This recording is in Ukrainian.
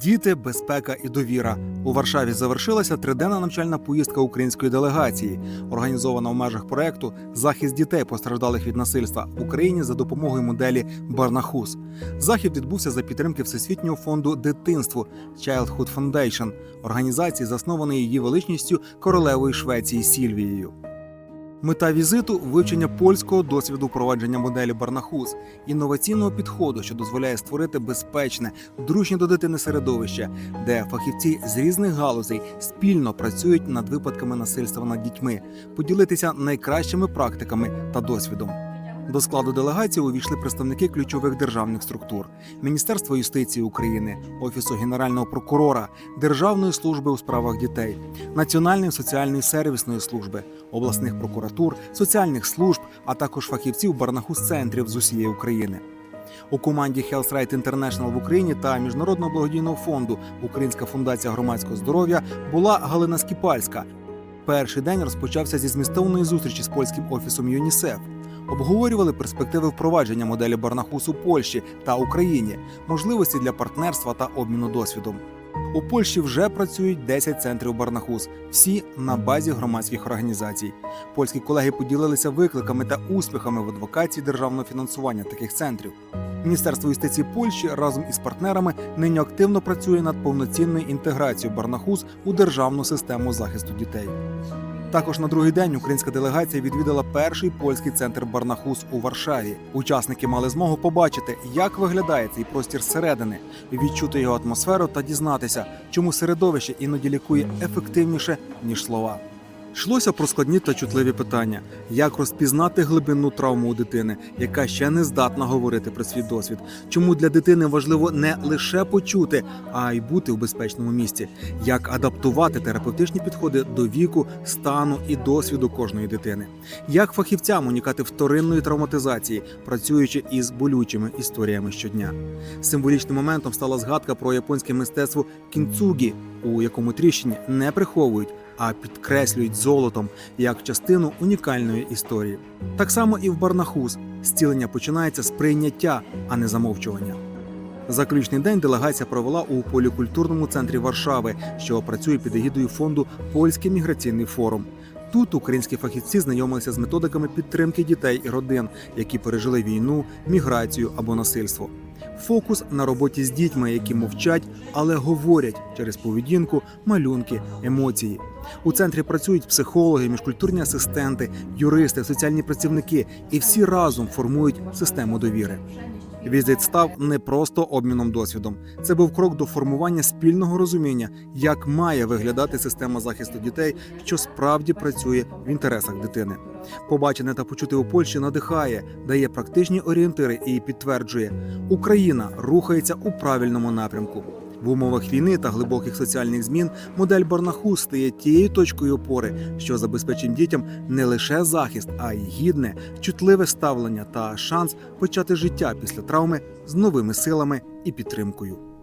Діти, безпека і довіра у Варшаві завершилася триденна навчальна поїздка української делегації, організована в межах проекту Захист дітей, постраждалих від насильства в Україні за допомогою моделі Барнахус. Захід відбувся за підтримки Всесвітнього фонду дитинству Childhood Foundation, організації, заснованої її величністю королевою Швеції Сільвією. Мета візиту вивчення польського досвіду впровадження моделі Барнахус, інноваційного підходу, що дозволяє створити безпечне, дружнє до дитини середовище, де фахівці з різних галузей спільно працюють над випадками насильства над дітьми, поділитися найкращими практиками та досвідом. До складу делегації увійшли представники ключових державних структур: Міністерства юстиції України, Офісу Генерального прокурора, Державної служби у справах дітей, Національної соціальної сервісної служби, обласних прокуратур, соціальних служб, а також фахівців барнахус центрів з усієї України. У команді Health Right International в Україні та Міжнародного благодійного фонду Українська фундація громадського здоров'я була Галина Скіпальська. Перший день розпочався зі змістовної зустрічі з польським офісом ЮНІСЕФ. Обговорювали перспективи впровадження моделі Барнахус у Польщі та Україні, можливості для партнерства та обміну досвідом. У Польщі вже працюють 10 центрів Барнахус, всі на базі громадських організацій. Польські колеги поділилися викликами та успіхами в адвокації державного фінансування таких центрів. Міністерство юстиції Польщі разом із партнерами нині активно працює над повноцінною інтеграцією Барнахус у державну систему захисту дітей. Також на другий день українська делегація відвідала перший польський центр Барнахус у Варшаві. Учасники мали змогу побачити, як виглядає цей простір зсередини, відчути його атмосферу та дізнатися, чому середовище іноді лікує ефективніше ніж слова. Йшлося про складні та чутливі питання: як розпізнати глибинну травму у дитини, яка ще не здатна говорити про свій досвід. Чому для дитини важливо не лише почути, а й бути в безпечному місці, як адаптувати терапевтичні підходи до віку, стану і досвіду кожної дитини, як фахівцям уникати вторинної травматизації, працюючи із болючими історіями щодня. Символічним моментом стала згадка про японське мистецтво кінцугі, у якому тріщині не приховують а підкреслюють золотом як частину унікальної історії. Так само і в Барнахус зцілення починається з прийняття, а не замовчування. Заключний день делегація провела у полікультурному центрі Варшави, що працює під егідою фонду Польський міграційний форум. Тут українські фахівці знайомилися з методиками підтримки дітей і родин, які пережили війну, міграцію або насильство. Фокус на роботі з дітьми, які мовчать, але говорять через поведінку, малюнки, емоції. У центрі працюють психологи, міжкультурні асистенти, юристи, соціальні працівники, і всі разом формують систему довіри. Візит став не просто обміном досвідом. Це був крок до формування спільного розуміння, як має виглядати система захисту дітей, що справді працює в інтересах дитини. Побачене та почути у Польщі надихає, дає практичні орієнтири і підтверджує, Україна рухається у правильному напрямку. В умовах війни та глибоких соціальних змін модель Барнаху стає тією точкою опори, що забезпечить дітям не лише захист, а й гідне, чутливе ставлення та шанс почати життя після травми з новими силами і підтримкою.